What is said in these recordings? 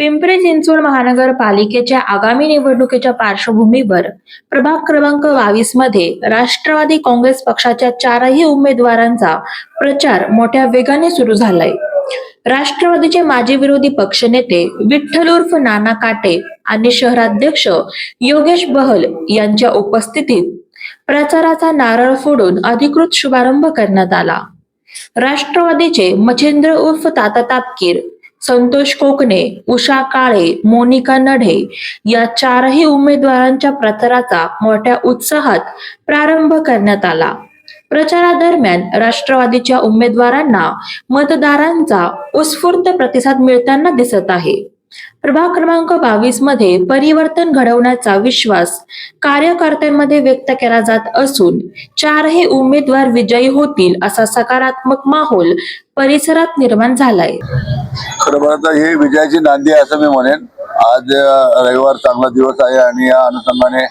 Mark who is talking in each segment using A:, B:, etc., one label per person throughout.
A: पिंपरी चिंचवड महानगरपालिकेच्या आगामी निवडणुकीच्या पार्श्वभूमीवर प्रभाग क्रमांक बावीसमध्ये राष्ट्रवादी काँग्रेस पक्षाच्या चारही उमेदवारांचा प्रचार मोठ्या वेगाने सुरू झालाय. राष्ट्रवादीचे माजी विरोधी पक्षनेते विठ्ठल उर्फ नाना काटे आणि शहराध्यक्ष योगेश बहल यांच्या उपस्थितीत प्रचाराचा नारळ फोडून अधिकृत शुभारंभ करण्यात आला. राष्ट्रवादीचे मच्छिंद्र उर्फ ताता तापकीर संतोष कोकणे उषा काळे मोनिका नढे या चारही उमेदवारांच्या प्रचाराचा मोठ्या उत्साहात प्रारंभ करण्यात आला. प्रचारादरम्यान राष्ट्रवादीच्या उमेदवारांना मतदारांचा उत्स्फूर्त प्रतिसाद मिळताना दिसत आहे. प्रभाग क्रमांक बावीसमध्ये परिवर्तन घडवण्याचा विश्वास कार्यकर्त्यांमध्ये व्यक्त केला जात असून चारही उमेदवार विजयी होतील असा सकारात्मक माहोल परिसरात निर्माण झालाय.
B: खरं हे विजयाची नांदी असं मी म्हणेन. आज रविवार चांगला दिवस आहे आणि या अनुषंगाने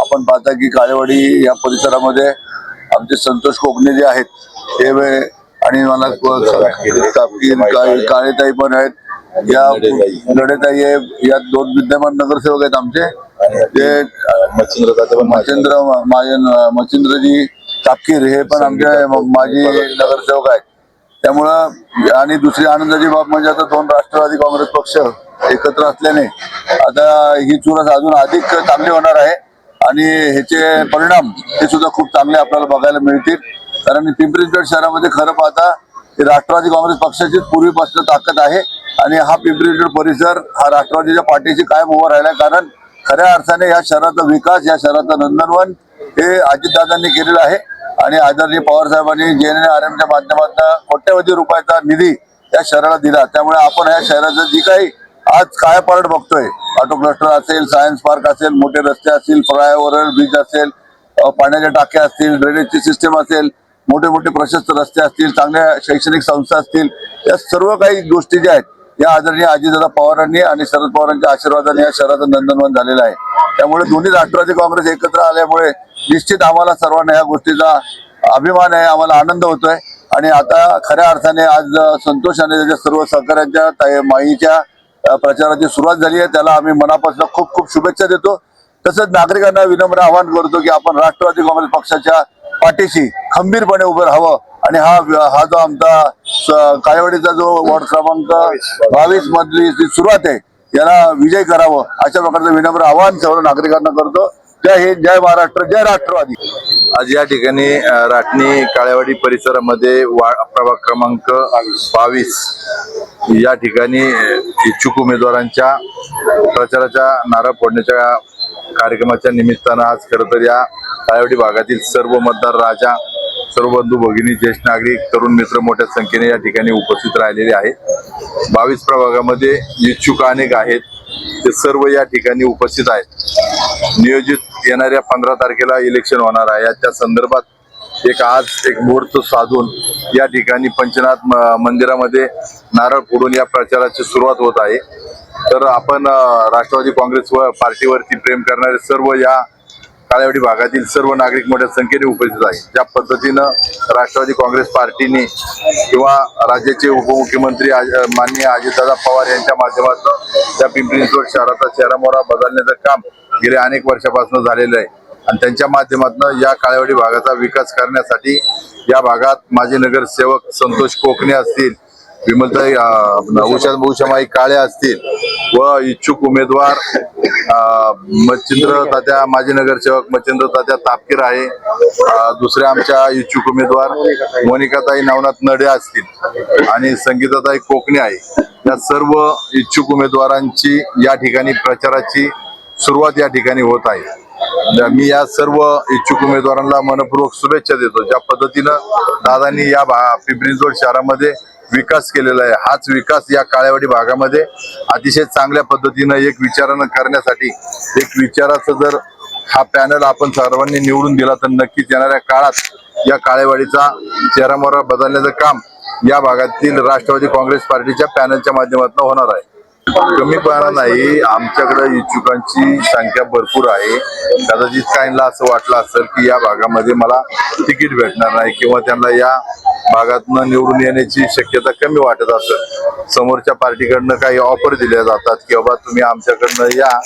B: आपण पाहता की काळेवाडी या परिसरामध्ये आमचे संतोष कोकणे जे आहेत ते आणि मला काळेताई पण आहेत. या लढेताई आहे. या दोन विद्यमान नगरसेवक आहेत आमचे. ते
C: मच्छिंद्र
B: मच्छिंद्र माझे मच्छिंद्रजी तापकीर हे पण आमचे माजी नगरसेवक आहेत. त्यामुळं आणि दुसरी आनंदाची बाब म्हणजे आता दोन राष्ट्रवादी काँग्रेस पक्ष एकत्र असल्याने आता ही चुरस अजून अधिक चांगली होणार आहे. आणि ह्याचे परिणाम हे सुद्धा खूप चांगले आपल्याला बघायला मिळतील. कारण पिंपरी चिंचवड शहरामध्ये खरं पाहता राष्ट्रवादी काँग्रेस पक्षाचीच पूर्वीपासून ताकद आहे. आणि हा पिंपरी चिंचवड परिसर हा राष्ट्रवादीच्या पाठीशी कायम उभा राहिला कारण खऱ्या अर्थाने या शहराचा विकास या शहराचं नंदनवन हे अजितदादांनी केलेलं आहे. आणि आदरणीय पवार साहेबांनी जे एन आर एमच्या माध्यमातून कोट्यवधी रुपयाचा निधी या शहराला दिला. त्यामुळे आपण या शहराचं जी काही आज काय पार्ट बघतोय ऑटो क्लस्टर असेल सायन्स पार्क असेल मोठे रस्ते असतील फ्लायओव्हर ब्रिज असेल पाण्याच्या टाक्या असतील ड्रेनेजची सिस्टम असेल मोठे मोठे प्रशस्त रस्ते असतील चांगल्या शैक्षणिक संस्था असतील या सर्व काही गोष्टी ज्या आहेत या आदरणीय अजितदादा पवारांनी आणि शरद पवारांच्या आशीर्वादाने या शहराचं नंदनवन झालेलं आहे. त्यामुळे दोन्ही राष्ट्रवादी काँग्रेस एकत्र आल्यामुळे निश्चित आम्हाला सर्वांना या गोष्टीचा अभिमान आहे आम्हाला आनंद होतोय. आणि आता खऱ्या अर्थाने आज संतोष आणि त्याच्या सर्व सहकाऱ्यांच्या माईच्या प्रचाराची सुरुवात झाली आहे. त्याला आम्ही मनापासून खूप खूप शुभेच्छा देतो. तसंच नागरिकांना विनम्र आवाहन करतो की आपण राष्ट्रवादी काँग्रेस पक्षाच्या पाठीशी खंबीरपणे उभं राहावं. आणि हा हा जो आमचा स- काळेवाडीचा जो वॉर्ड क्रमांक बावीस मधली जी सुरुवात आहे याला विजय करावं अशा प्रकारचं विनम्र आवाहन सर्व नागरिकांना करतो. जय हिंद जय महाराष्ट्र जय राष्ट्रवादी.
C: आज या ठिकाणी राटणी काळेवाडी परिसरामध्ये वा प्रभाग क्रमांक बावीस या ठिकाणी इच्छुक उमेदवारांच्या प्रचाराच्या नारा फोडण्याच्या कार्यक्रमाच्या निमित्तानं आज खरं तर या काळेवाडी भागातील सर्व मतदार राजा सर्व बंधू भगिनी ज्येष्ठ नागरिक तरुण मित्र मोठ्या संख्येने या ठिकाणी उपस्थित राहिलेले आहेत. बावीस प्रभागामध्ये इच्छुक अनेक आहेत. ते सर्व या ठिकाणी उपस्थित आहेत. नियोजित येणाऱ्या पंधरा तारखेला इलेक्शन होणार आहे. त्या संदर्भात एक आज एक मुहूर्त साधून या ठिकाणी पंचनाथ म- मंदिरामध्ये नारळ फोडून या प्रचाराची सुरुवात होत आहे. तर आपण राष्ट्रवादी काँग्रेस व पार्टीवरती प्रेम करणारे सर्व या काळेवाडी भागातील सर्व नागरिक मोठ्या संख्येने उपस्थित आहेत. ज्या पद्धतीनं राष्ट्रवादी काँग्रेस पार्टीने किंवा राज्याचे उपमुख्यमंत्री आज- माननीय अजितदादा पवार यांच्या माध्यमातून त्या पिंपरी चिंचवड शहराचा चेहरामोहरा बदलण्याचं काम गेल्या अनेक वर्षापासून झालेलं आहे. आणि त्यांच्या माध्यमातून या काळेवाडी भागाचा विकास करण्यासाठी या भागात माजी नगरसेवक संतोष कोकणे असतील विमलताई अं, उषा उषामाई काळे असतील व इच्छुक उमेदवार मच्छिंद्र तात्या माजी नगरसेवक मच्छिंद्र तात्या तापकीर आहे. दुसऱ्या आमच्या इच्छुक उमेदवार मोनिकाताई नवनाथ नडे असतील आणि संगीताताई कोकणे आहे. या सर्व इच्छुक उमेदवारांची या ठिकाणी प्रचाराची सुरुवात या ठिकाणी होत आहे. मी या सर्व इच्छुक उमेदवारांना मनपूर्वक शुभेच्छा देतो. ज्या पद्धतीनं दादांनी या भा पिंपरी शहरामध्ये विकास केलेला आहे. हाच विकास या काळेवाडी भागामध्ये अतिशय चांगल्या पद्धतीनं एक विचारानं करण्यासाठी एक विचाराचं जर हा पॅनल आपण सर्वांनी निवडून दिला तर नक्कीच येणाऱ्या काळात या काळेवाडीचा चेहरामोहरा बदलण्याचं काम या भागातील राष्ट्रवादी काँग्रेस पार्टीच्या पॅनलच्या माध्यमातून होणार आहे. कमीपणा नाही. आमच्याकडे इच्छुकांची संख्या भरपूर आहे. कदाचित काहींना असं वाटलं असेल की या भागामध्ये मला तिकीट भेटणार नाही किंवा त्यांना या भागातनं निवडून येण्याची शक्यता कमी वाटत असेल समोरच्या पार्टीकडनं काही ऑफर दिल्या जातात की बाबा तुम्ही आमच्याकडनं या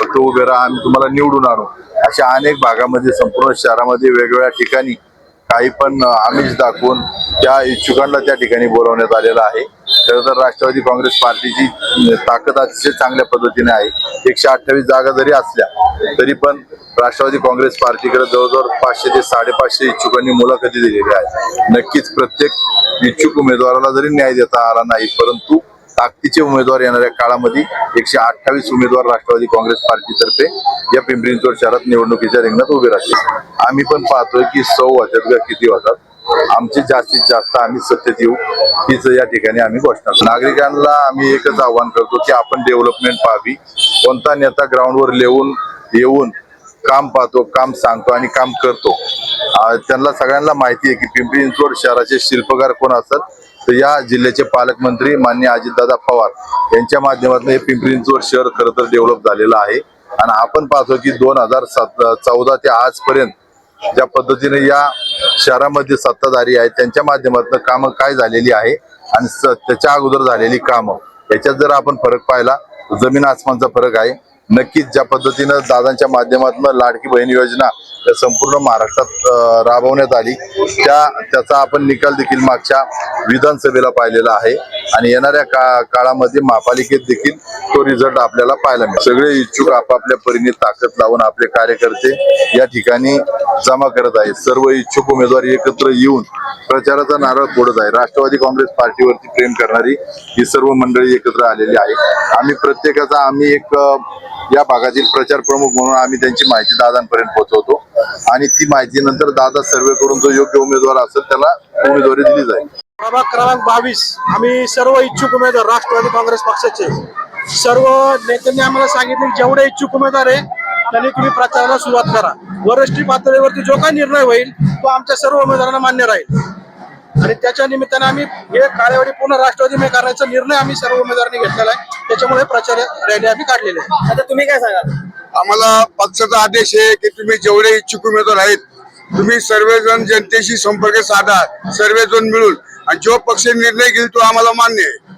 C: फक्त उभे राहा आम्ही तुम्हाला निवडून आणू. अशा अनेक भागामध्ये संपूर्ण शहरामध्ये वेगवेगळ्या ठिकाणी काही पण आमिष दाखवून त्या इच्छुकांना त्या ठिकाणी बोलवण्यात आलेलं आहे. खरं तर राष्ट्रवादी काँग्रेस पार्टीची ताकद अतिशय चांगल्या पद्धतीने आहे. एकशे अठ्ठावीस जागा जरी असल्या तरी पण राष्ट्रवादी काँग्रेस पार्टीकडे जवळजवळ पाचशे ते साडेपाचशे इच्छुकांनी मुलाखती दिलेल्या आहेत. नक्कीच प्रत्येक इच्छुक उमेदवाराला जरी न्याय देता आला नाही परंतु ताकदीचे उमेदवार येणाऱ्या काळामध्ये एकशे अठ्ठावीस उमेदवार राष्ट्रवादी काँग्रेस पार्टीतर्फे या पिंपरी चिंचवड शहरात निवडणुकीच्या रिंगणात उभे राहतील. आम्ही पण पाहतोय की सौ वाजत का किती वाजतात. आमचे जास्तीत जास्त आम्ही सत्तेत येऊ हीच या ठिकाणी आम्ही घोषणा नागरिकांना आम्ही एकच आव्हान करतो की आपण डेव्हलपमेंट पाहावी. कोणता नेता ग्राउंडवर येऊन येऊन काम पाहतो काम सांगतो आणि काम करतो. त्यांना सगळ्यांना माहिती आहे की पिंपरी चिंचवड शहराचे शिल्पकार कोण असतात? तर या जिल्ह्याचे पालकमंत्री मान्य अजितदादा पवार यांच्या माध्यमातून हे पिंपरी चिंचवड शहर खरं तर डेव्हलप झालेलं आहे. आणि आपण पाहतो की दोन हजार सात चौदा ते आजपर्यंत ज्या पद्धतीने या शहरामध्ये सत्ताधारी आहेत त्यांच्या माध्यमातून कामं काय झालेली आहे आणि स- त्याच्या अगोदर झालेली कामं. याच्यात जर आपण फरक पाहिला जमीन आसमानचा फरक आहे. नक्कीच ज्या पद्धतीनं दादांच्या माध्यमातून लाडकी बहीण योजना या संपूर्ण महाराष्ट्रात राबवण्यात आली त्या त्याचा आपण निकाल देखील मागच्या विधानसभेला पाहिलेला आहे. आणि येणाऱ्या का काळामध्ये महापालिकेत देखील तो रिझल्ट आपल्याला पाहायला मिळेल. सगळे इच्छुक आपापल्या परीने ताकद लावून आपले कार्यकर्ते या ठिकाणी जमा करत आहेत. सर्व इच्छुक उमेदवार एकत्र येऊन प्रचाराचा नारळ फोडत आहे राष्ट्रवादी काँग्रेस पार्टीवरती प्रेम करणारी ही सर्व मंडळी एकत्र आलेली आहे आम्ही प्रत्येकाचा आम्ही एक या भागातील प्रचार प्रमुख म्हणून आम्ही त्यांची माहिती दादांपर्यंत पोहोचवतो. आणि ती माहिती नंतर दादा सर्वे करून जो योग्य उमेदवार असेल त्याला उमेदवारी दिली जाईल.
D: प्रभाग क्रमांक बावीस. आम्ही सर्व इच्छुक उमेदवार राष्ट्रवादी काँग्रेस पक्षाचे. सर्व नेत्यांनी आम्हाला सांगितले की जेवढे इच्छुक उमेदवार आहे त्यांनी तुम्ही प्रचाराला सुरुवात करा. वरिष्ठ पातळीवरती जो काही निर्णय होईल तो आमच्या सर्व उमेदवारांना मान्य राहील. आणि त्याच्या निमित्ताने आम्ही हे काळेवाडी पूर्ण राष्ट्रवादी करण्याचा निर्णय आम्ही सर्व उमेदवारांनी घेतलेला आहे. त्याच्यामुळे प्रचार रॅली आम्ही काढलेली आहे.
E: आता तुम्ही काय सांगाल?
F: आम्हाला पक्षाचा आदेश आहे की तुम्ही जेवढे इच्छुक उमेदवार आहेत तुम्ही सर्वजण जनतेशी संपर्क साधा सर्वजण मिळून. आणि जो पक्ष निर्णय घेईल तो आम्हाला मान्य आहे.